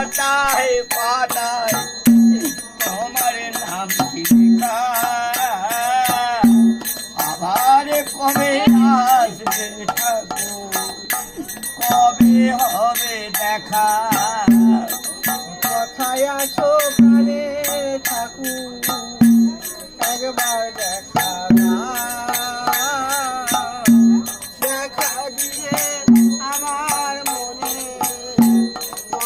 লতায় পাতায় তোমার নাম আবার কবে আসবে ঠাকুর কবে হবে দেখা কথায় আছো দেখা। দেখা আমার মনে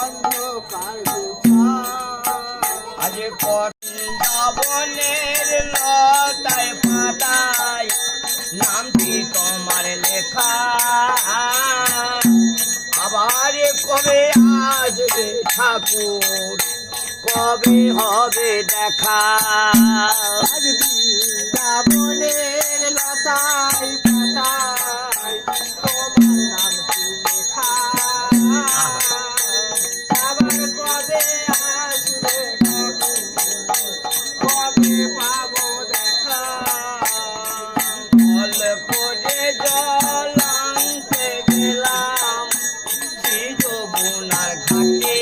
অন্ধকার। আজ বৃন্দাবনের লতায় পাতায় নামটি তোমার লেখা আবার কবে আসবে ঠাকুর কবে হবে দেখা? আজ বৃন্দাবনের লতায় পাতায়, তোমার নাম লেখা? আবার দেখা গেলাম যমুনার ঘাটে।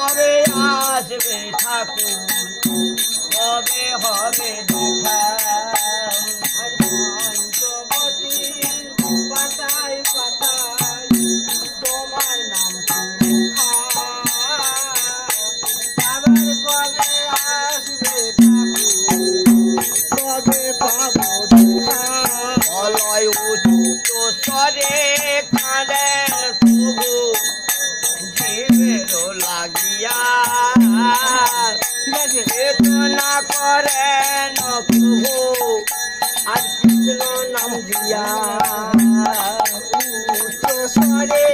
কবে আসবে ঠাকুর। কবে হবে দেখা। পঞ্চবতীর তোমার নাম পাবো উচ্চ স্বরে কাঁদেন আছে চেতনা করেন প্রভু আর কৃষ্ণ নাম দিয়া উচ্চ প্রভু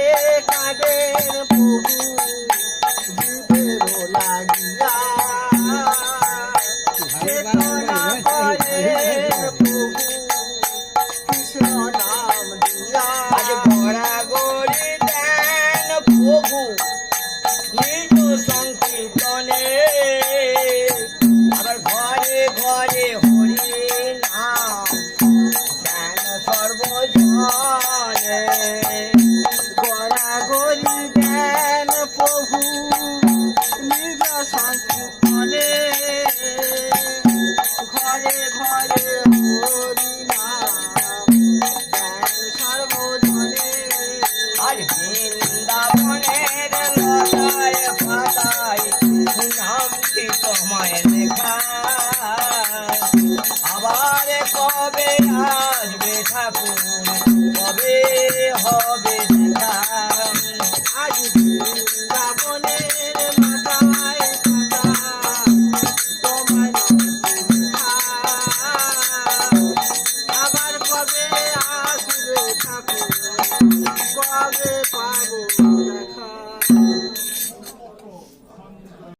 সর্বজনে গড়াগড়ি জ্ঞান প্রভু নিজ সংকীর্তনে ঘরে ঘরে হরি নাম জ্ঞান সর্বজনে। আর বৃন্দাবনের লতায় পাতায় নাম কি তোমায় লেখা। আবার কবে আসবে ঠাকুর? কবে হবে আজ রাবণের আবার কবে আসবে ঠাকুর? কবে পাবো?